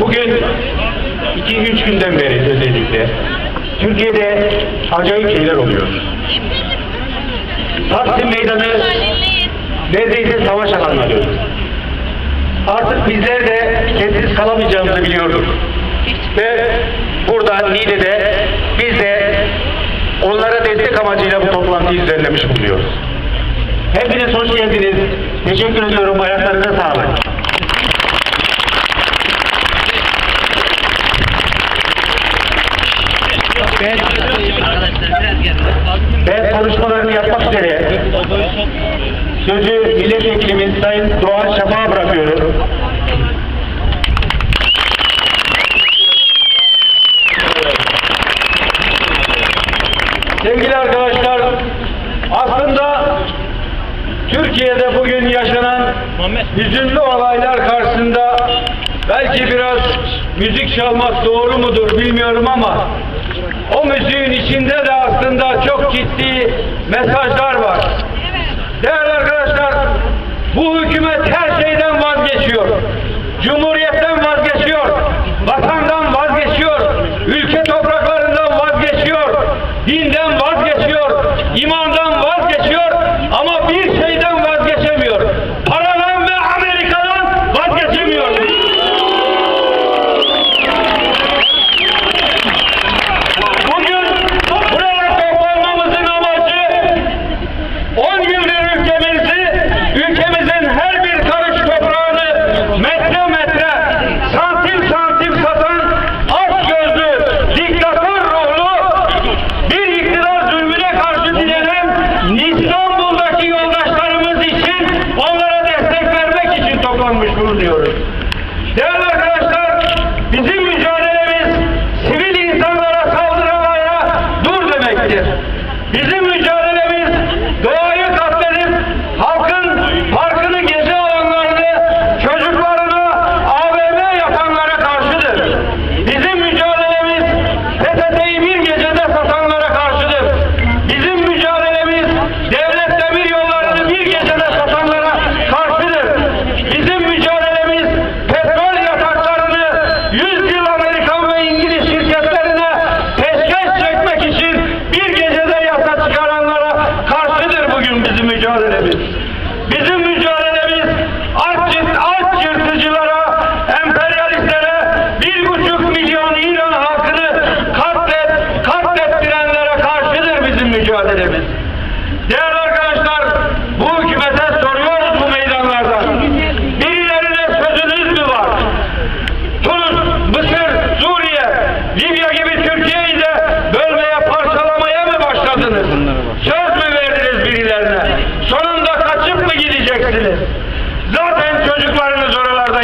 Bugün 2-3 günden beri özellikle Türkiye'de acayip şeyler oluyor. Taksim Meydanı neredeyse savaş alanına döndü. Artık bizler de sessiz kalamayacağımızı biliyorduk. Ve burada Niğde'de biz de onlara destek amacıyla bu toplantıyı düzenlemiş bulunuyoruz. Hepiniz hoş geldiniz. Teşekkür ediyorum. Ayaklarınıza sağlık. Ben konuşmalarını yapmak üzere sözü milletvekilimiz Sayın Doğan Şafak'a bırakıyorum. Sevgili arkadaşlar, aslında Türkiye'de bugün yaşanan hüzünlü olaylar karşısında belki biraz müzik çalmak doğru mudur bilmiyorum ama o müziğin içinde de aslında çok ciddi mesajlar var.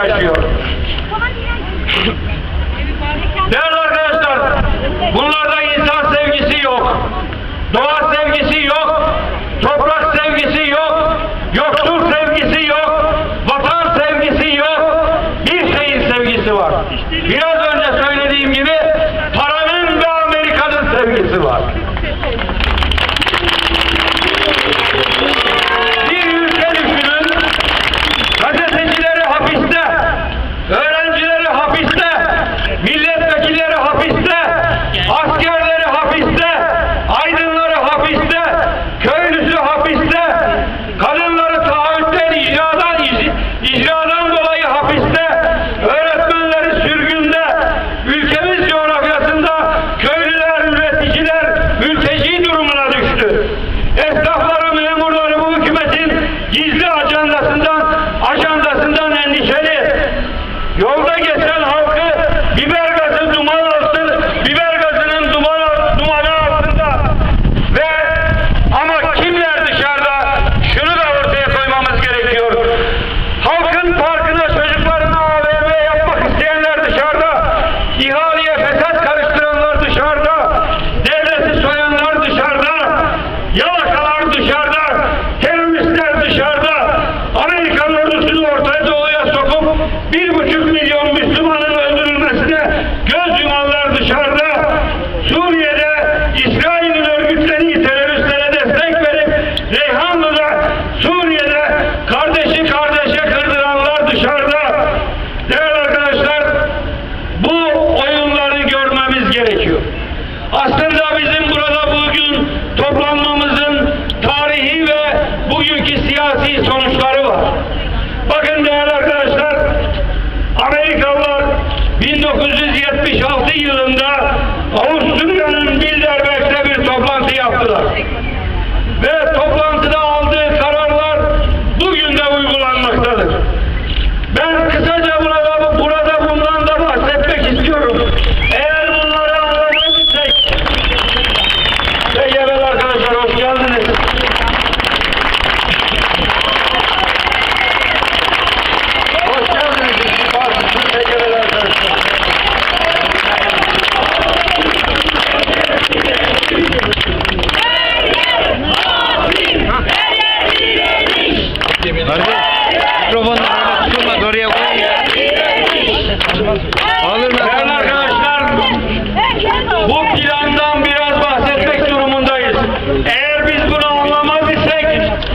আসিও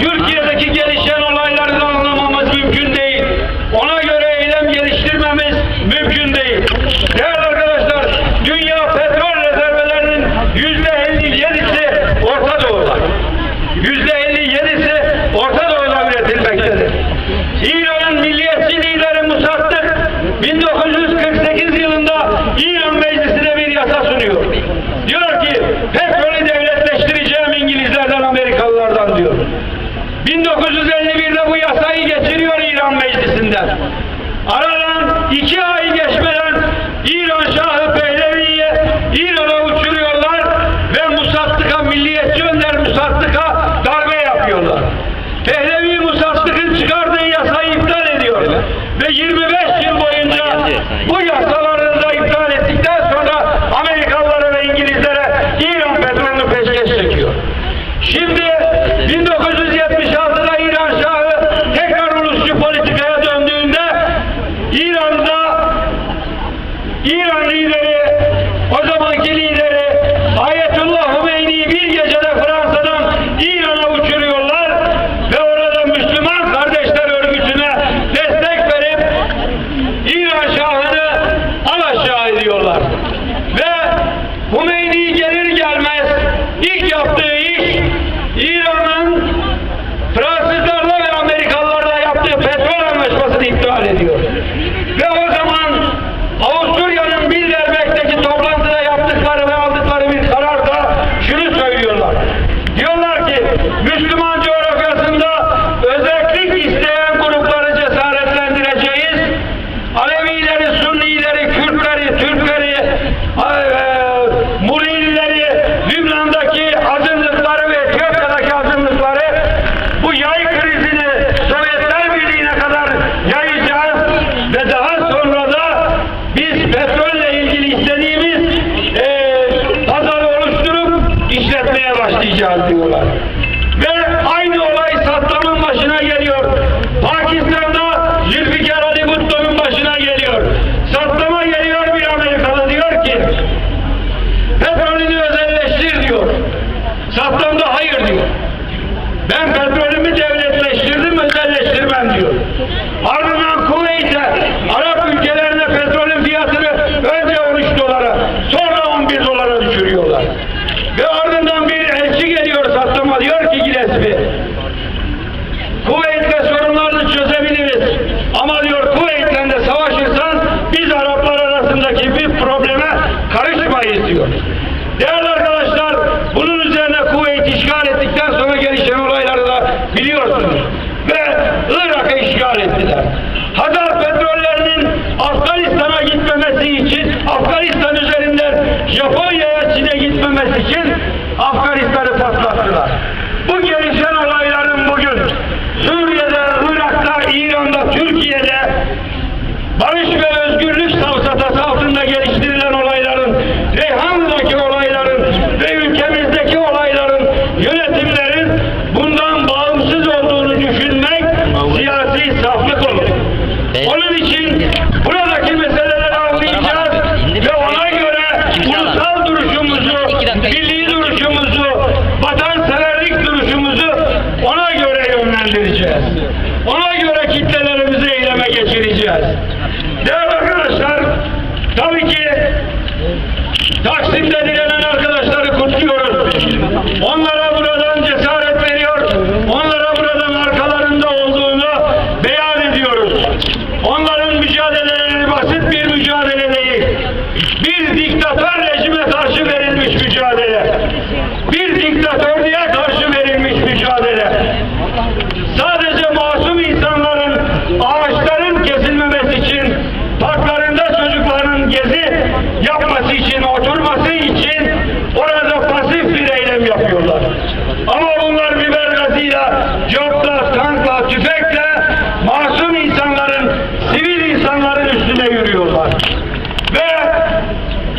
Türkiye'deki gelişen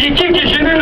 iki kişinin